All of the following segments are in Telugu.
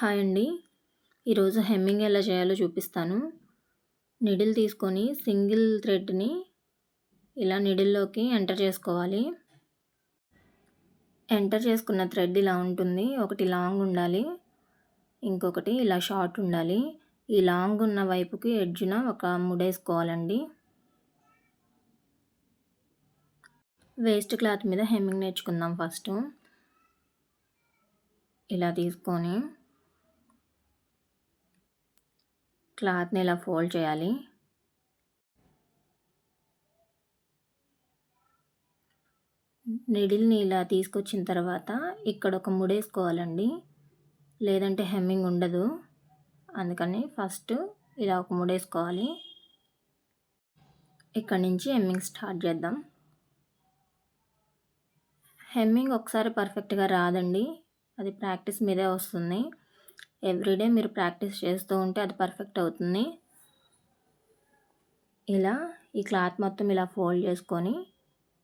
హాయ్ అండి. ఈరోజు హెమ్మింగ్ ఎలా చేయాలో చూపిస్తాను. నిడిల్ తీసుకొని సింగిల్ థ్రెడ్ని ఇలా నిడిల్లోకి ఎంటర్ చేసుకోవాలి. ఎంటర్ చేసుకున్న థ్రెడ్ ఇలా ఉంటుంది. ఒకటి లాంగ్ ఉండాలి. ఇంకొకటి ఇలా షార్ట్ ఉండాలి. ఈ లాంగ్ ఉన్న వైపుకి ఎడ్జ్న ఒక ముడేసుకోవాలండి వేస్ట్ క్లాత్ మీద హెమ్మింగ్ నేర్చుకుందాం ఫస్ట్. ఇలా తీసుకొని క్లాత్ని ఇలా ఫోల్డ్ చేయాలి? నిడిల్ని ఇలా తీసుకొచ్చిన తర్వాత ఇక్కడ ఒక ముడేసుకోవాలండి లేదంటే హెమ్మింగ్ ఉండదు. అందుకని ఫస్ట్ ఇలా ఒక ముడేసుకోవాలి ఇక్కడ నుంచి హెమ్మింగ్ స్టార్ట్ చేద్దాం. హెమ్మింగ్ ఒకసారి పర్ఫెక్ట్గా రాదండి. అది ప్రాక్టీస్ మీదే వస్తుంది. ఎవ్రీడే మీరు ప్రాక్టీస్ చేస్తూ ఉంటే అది పర్ఫెక్ట్ అవుతుంది. ఇలా ఈ క్లాత్ మొత్తం ఇలా ఫోల్డ్ చేసుకొని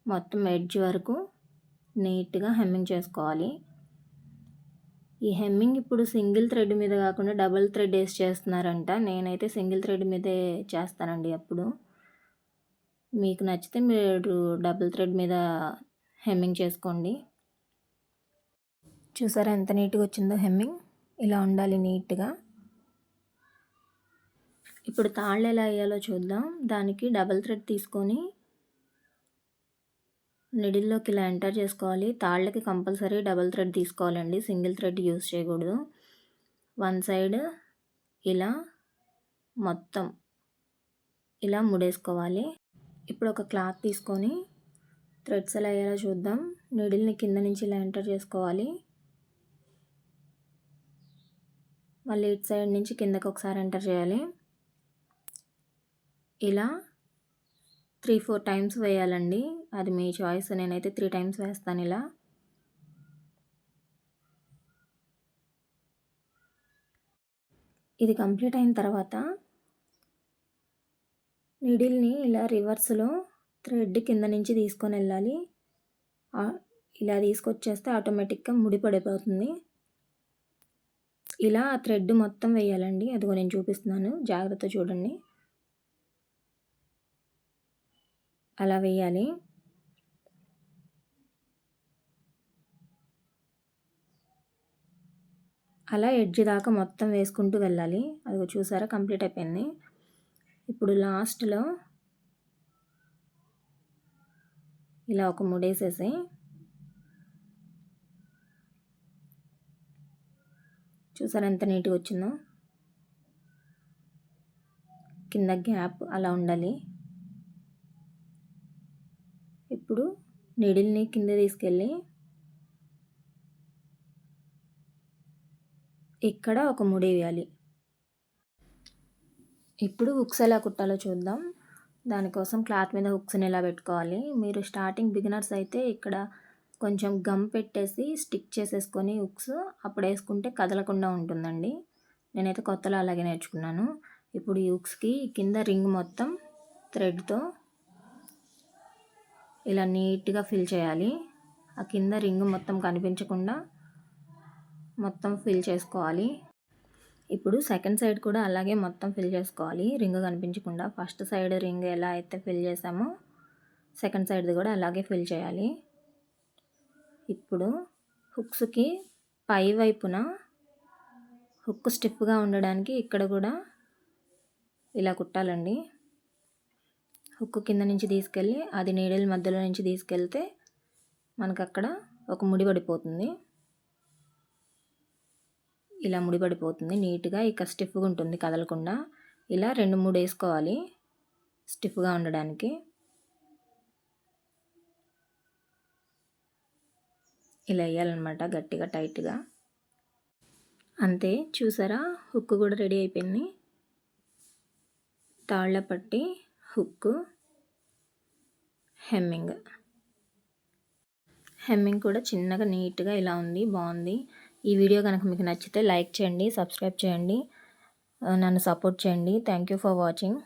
మొత్తం ఎడ్జ్ వరకు నీట్గా హెమ్మింగ్ చేసుకోవాలి. ఈ హెమ్మింగ్ ఇప్పుడు సింగిల్ థ్రెడ్ మీద కాకుండా డబుల్ థ్రెడ్ వేసి చేస్తున్నారంట. నేనైతే సింగిల్ థ్రెడ్ మీదే చేస్తానండి అప్పుడు. మీకు నచ్చితే మీరు డబుల్ థ్రెడ్ మీద హెమ్మింగ్ చేసుకోండి. చూసారా ఎంత నీట్గా వచ్చిందో హెమ్మింగ్? ఇలా ఉండాలి నీట్గా. ఇప్పుడు తాళ్ళు ఎలా వేయాలో చూద్దాం. దానికి డబల్ థ్రెడ్ తీసుకొని నిడిల్లోకి ఇలా ఎంటర్ చేసుకోవాలి. తాళ్ళకి కంపల్సరీ డబల్ థ్రెడ్ తీసుకోవాలండి. సింగిల్ థ్రెడ్ యూస్ చేయకూడదు. వన్ సైడ్ ఇలా మొత్తం ఇలా ముడేసుకోవాలి. ఇప్పుడు ఒక క్లాత్ తీసుకొని థ్రెడ్స్ ఎలా అయ్యేలా చూద్దాం. నిడిల్ని కింద నుంచి ఇలా ఎంటర్ చేసుకోవాలి. మళ్ళీ ఇటు సైడ్ నుంచి కిందకి ఒకసారి ఎంటర్ చేయాలి. ఇలా త్రీ ఫోర్ టైమ్స్ వేయాలండి. అది మీ చాయిస్. నేనైతే త్రీ టైమ్స్ వేస్తాను ఇలా. ఇది కంప్లీట్ అయిన తర్వాత నిడిల్ని ఇలా రివర్స్లో థ్రెడ్ కింద నుంచి తీసుకొని వెళ్ళాలి. ఇలా తీసుకొచ్చేస్తే ఆటోమేటిక్గా ముడి పడిపోతుంది ఇలా థ్రెడ్ మొత్తం వేయాలండి. అదిగో నేను చూపిస్తున్నాను. జాగ్రత్త చూడండి. అలా వేయాలి. అలా ఎడ్జ్ దాకా మొత్తం వేసుకుంటూ వెళ్ళాలి. అదిగో చూసారా? కంప్లీట్ అయిపోయింది. ఇప్పుడు లాస్ట్లో ఇలా ఒక ముడేసేసి చూసారా ఎంత నీట్గా వచ్చిందో? కింద గ్యాప్ అలా ఉండాలి. ఇప్పుడు నీడిల్ని కింద తీసుకెళ్ళి ఇక్కడ ఒక ముడి వేయాలి. ఇప్పుడు హుక్స్ ఎలా కుట్టాలో చూద్దాం. దానికోసం క్లాత్ మీద హుక్స్ని ఎలా పెట్టుకోవాలి. మీరు స్టార్టింగ్ బిగినర్స్ అయితే ఇక్కడ కొంచెం గమ్ పెట్టేసి స్టిక్ చేసేసుకొని ఉక్స్ అప్పుడు వేసుకుంటే కదలకుండా ఉంటుందండి. నేనైతే కొత్తలో అలాగే నేర్చుకున్నాను. ఇప్పుడు ఈ ఉక్స్కి కింద రింగ్ మొత్తం థ్రెడ్తో ఇలా నీట్గా ఫిల్ చేయాలి. ఆ కింద రింగ్ మొత్తం కనిపించకుండా మొత్తం ఫిల్ చేసుకోవాలి. ఇప్పుడు సెకండ్ సైడ్ కూడా అలాగే మొత్తం ఫిల్ చేసుకోవాలి. రింగ్ కనిపించకుండా ఫస్ట్ సైడ్ రింగ్ ఎలా అయితే ఫిల్ చేసామో సెకండ్ సైడ్ది కూడా అలాగే ఫిల్ చేయాలి. ఇప్పుడు హుక్స్కి పై వైపున హుక్ స్టిఫ్గా ఉండడానికి ఇక్కడ కూడా ఇలా కుట్టాలండి. హుక్ కింద నుంచి తీసుకెళ్ళి అది నీడల మధ్యలో నుంచి తీసుకెళ్తే మనకు అక్కడ ఒక ముడి పడిపోతుంది. ఇలా ముడిపడిపోతుంది నీట్గా ఇక స్టిఫ్గా ఉంటుంది కదలకుండా. ఇలా రెండు మూడు వేసుకోవాలి స్టిఫ్గా ఉండడానికి. ఇలా వేయాలన్నమాట గట్టిగా టైట్గా. అంతే చూసారా? హుక్ కూడా రెడీ అయిపోయింది. తాళ్ళ పట్టి హుక్ హెమ్మింగ్. హెమ్మింగ్ కూడా చిన్నగా నీట్గా ఇలా ఉంది బాగుంది. ఈ వీడియో కనుక మీకు నచ్చితే లైక్ చేయండి సబ్స్క్రైబ్ చేయండి. నన్ను సపోర్ట్ చేయండి. Thank you for watching.